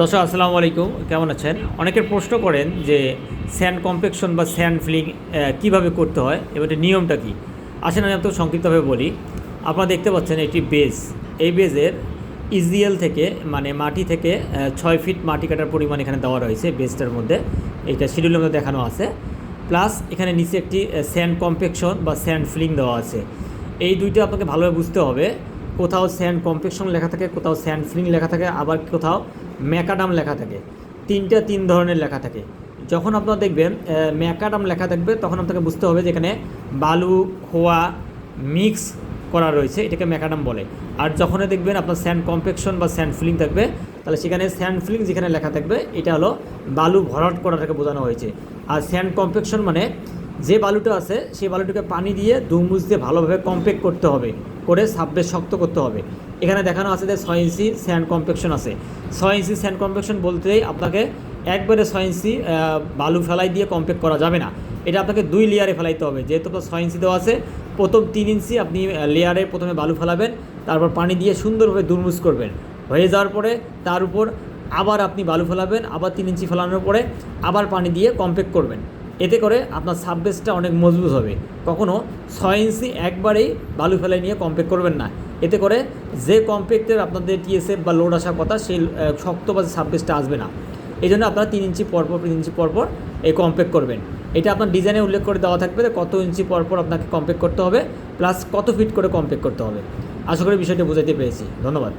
দর্শক, আসসালামু আলাইকুম। কেমন আছেন? অনেকের প্রশ্ন করেন যে স্যান্ড কম্পেকশন বা স্যান্ড ফিলিং কীভাবে করতে হয় এবার নিয়মটা কী? আসেন, আমি আপনাকে সংক্ষিপ্তভাবে বলি। আপনারা দেখতে পাচ্ছেন এটি বেজ। এই বেজের ইজিএল থেকে মানে মাটি থেকে ছয় ফিট মাটি কাটার পরিমাণ এখানে দেওয়া রয়েছে বেজটার মধ্যে। এইটা শিডিউলের মধ্যে দেখানো আছে। প্লাস এখানে নিচে একটি স্যান্ড কম্পেকশন বা স্যান্ড ফিলিং দেওয়া আছে। এই দুইটা আপনাকে ভালোভাবে বুঝতে হবে। কোথাও স্যান্ড কম্পেকশন লেখা থাকে, কোথাও স্যান্ড ফিলিং লেখা থাকে, আবার কোথাও ম্যাকাডাম লেখা থাকে। তিনটা তিন ধরনের লেখা থাকে। যখন আপনারা দেখবেন ম্যাকাডাম লেখা থাকবে, তখন আপনাকে বুঝতে হবে যে এখানে বালু, খোয়া, মিক্স করা রয়েছে, এটাকে ম্যাকাডাম বলে। আর যখনই দেখবেন আপনার স্যান্ড কম্পেকশন বা স্যান্ড ফিলিং থাকবে, তাহলে সেখানে স্যান্ড ফিলিং যেখানে লেখা থাকবে, এটা হলো বালু ভরাট করাটাকে বোঝানো হয়েছে। আর স্যান্ড কম্পেকশন মানে যে বালুটা আছে, সেই বালুটাকে পানি দিয়ে দুমুজ দিয়ে ভালোভাবে কম্পেক্ট করতে হবে। করে সাববেশ শক্ত করতে হবে। এখানে দেখানো আছে যে ছয় ইঞ্চি স্যান্ড কম্পেকশন আছে। ছয় ইঞ্চি স্যান্ড কম্পেকশন বলতেই আপনাকে একবারে ছয় ইঞ্চি বালু ফেলাই দিয়ে কম্পেক্ট করা যাবে না। এটা আপনাকে দুই লেয়ারে ফেলাইতে হবে। যেহেতু আপনার ছয় ইঞ্চি দেওয়া আছে, প্রথম তিন ইঞ্চি আপনি লেয়ারে প্রথমে বালু ফেলাবেন, তারপর পানি দিয়ে সুন্দরভাবে দুরমুজ করবেন। হয়ে যাওয়ার পরে তার উপর আবার আপনি বালু ফেলাবেন, আবার তিন ইঞ্চি ফেলানোর পরে আবার পানি দিয়ে কম্পেক্ট করবেন এতে করে আপনার সাববেসটা অনেক মজবুত হবে। কখনও ছয় ইঞ্চি একবারেই বালু ফেলাই নিয়ে কম্পেক্ট করবেন না। এতে করে যে কম্পেক্টের আপনাদের টিএসএফ বা লোড আসার কথা, সেই শক্ত বা সাববেসটা আসবে না। এই জন্য আপনারা তিন ইঞ্চি পরপর, তিন ইঞ্চি পরপর এই কম্পেক্ট করবেন। এটা আপনার ডিজাইনে উল্লেখ করে দেওয়া থাকবে কত ইঞ্চি পরপর আপনাকে কম্পেক্ট করতে হবে প্লাস কত ফিট করে কম্পেক্ট করতে হবে। আশা করি বিষয়টি বুঝাইতে পেরেছি। ধন্যবাদ।